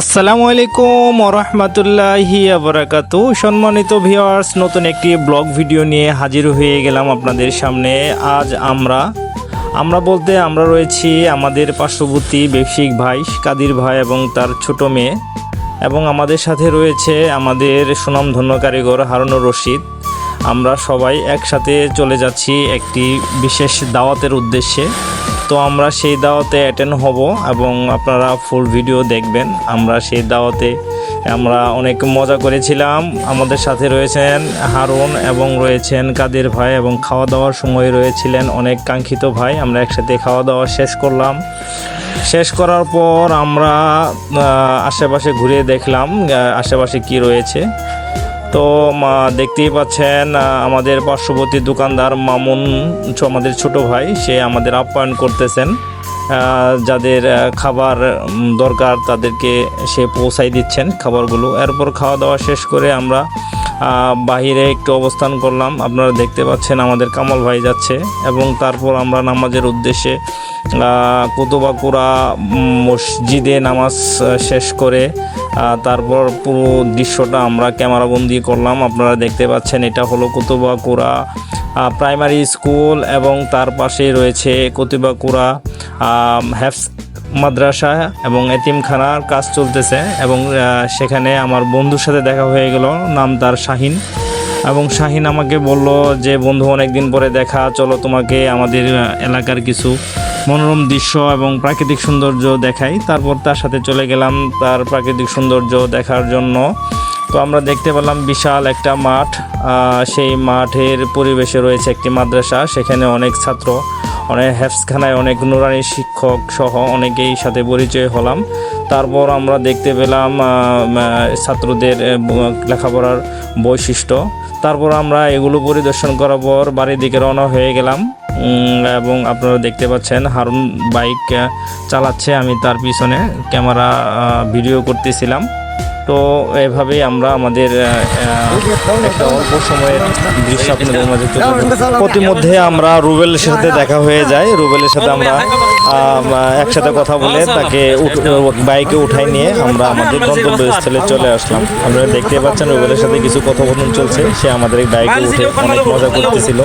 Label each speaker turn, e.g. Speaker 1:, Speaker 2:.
Speaker 1: আসসালামু আলাইকুম রহমতুল্লাহি আবরাকাতু সম্মানিত ভিউয়ার্স, নতুন একটি ব্লগ ভিডিও নিয়ে হাজির হয়ে গেলাম আপনাদের সামনে। আজ আমরা আমরা বলতে আমরা রয়েছি আমাদের পার্শ্ববর্তী ব্যবসায়িক ভাই কাদির ভাই এবং তার ছোট মেয়ে এবং আমাদের সাথে রয়েছে আমাদের সুনামধন্য কারিগর হারুনুর রশিদ। আমরা সবাই একসাথে চলে যাচ্ছি একটি বিশেষ দাওয়াতের উদ্দেশ্যে। তো আমরা সেই দাওয়াতে অ্যাটেন্ড হব এবং আপনারা ফুল ভিডিও দেখবেন। আমরা সেই দাওয়াতে আমরা অনেক মজা করেছিলাম। আমাদের সাথে রয়েছেন হারুন এবং রয়েছেন কাদের ভাই এবং খাওয়া দাওয়ার সময় রয়েছিলেন অনেক কাঙ্ক্ষিত ভাই। আমরা একসাথে খাওয়া দাওয়া শেষ করলাম। শেষ করার পর আমরা আশেপাশে ঘুরে দেখলাম আশেপাশে কি রয়েছে। তো, মা, দেখতেই পাচ্ছেন আমাদের পার্শ্ববর্তী দোকানদার মামুন আমাদের ছোট ভাই, সে আমাদের আপ্যায়ন করতেছেন। যাদের খাবার দরকার তাদেরকে সে পৌঁছাই দিচ্ছেন খাবারগুলো। এরপর খাওয়া দাওয়া শেষ করে আমরা বাহিরে একটু অবস্থান করলাম। আপনারা দেখতে পাচ্ছেন আমাদের কামাল ভাই যাচ্ছে এবং তারপর আমরা নামাজের উদ্দেশ্যে কুতুবাকুড়া মসজিদে নামাজ শেষ করে তারপর পুরো দৃশ্যটা আমরা ক্যামেরাবন্দি করলাম। আপনারা দেখতে পাচ্ছেন এটা হলো কুতুবাকুড়া প্রাইমারি স্কুল এবং তার পাশে রয়েছে কুতুবাকুড়া হ্যাফস মাদ্রাসা এবং এতিমখানার কাজ চলতেছে এবং সেখানে আমার বন্ধুর সাথে দেখা হয়ে গেল, নাম তার শাহিন। এবং শাহিন আমাকে বলল যে, বন্ধু, অনেকদিন পরে দেখা, চলো তোমাকে আমাদের এলাকার কিছু মনোরম দৃশ্য এবং প্রাকৃতিক সৌন্দর্য দেখাই। তারপর তার সাথে চলে গেলাম তার প্রাকৃতিক সৌন্দর্য দেখার জন্য। তো আমরা দেখতে পেলাম বিশাল একটা মাঠ। সেই মাঠের পরিবেশে রয়েছে একটি মাদ্রাসা, সেখানে অনেক ছাত্র অনেক হ্যাফসখানায় অনেক নুরানি শিক্ষক সহ অনেকেই সাথে পরিচয় হলাম। তারপর আমরা দেখতে পেলাম ছাত্রদের লেখাপড়ার বৈশিষ্ট্য। তারপর আমরা এগুলো পরিদর্শন করার পর বাড়ির দিকে রওনা হয়ে গেলাম। এবং আপনারা দেখতে পাচ্ছেন হারুন বাইক চালাচ্ছে। আমি তার পিছনে ক্যামেরা ভিডিও করতেছিলাম। তো এভাবেই আমরা আমাদের একটা অল্প সময়ের দৃশ্য আপনাদের মাঝে প্রতিমধ্যে আমরা রুবেলের সাথে দেখা হয়ে যায়। রুবেলের সাথে আমরা একসাথে কথা বলে তাকে বাইকে উঠাই নিয়ে আমরা আমাদের গন্তব্যস্থলে চলে আসলাম। আপনারা দেখতে পাচ্ছেন রুবেলের সাথে কিছু কথোপকথন চলছে। সে আমাদের বাইকে উঠে অনেক মজা করতেছিল।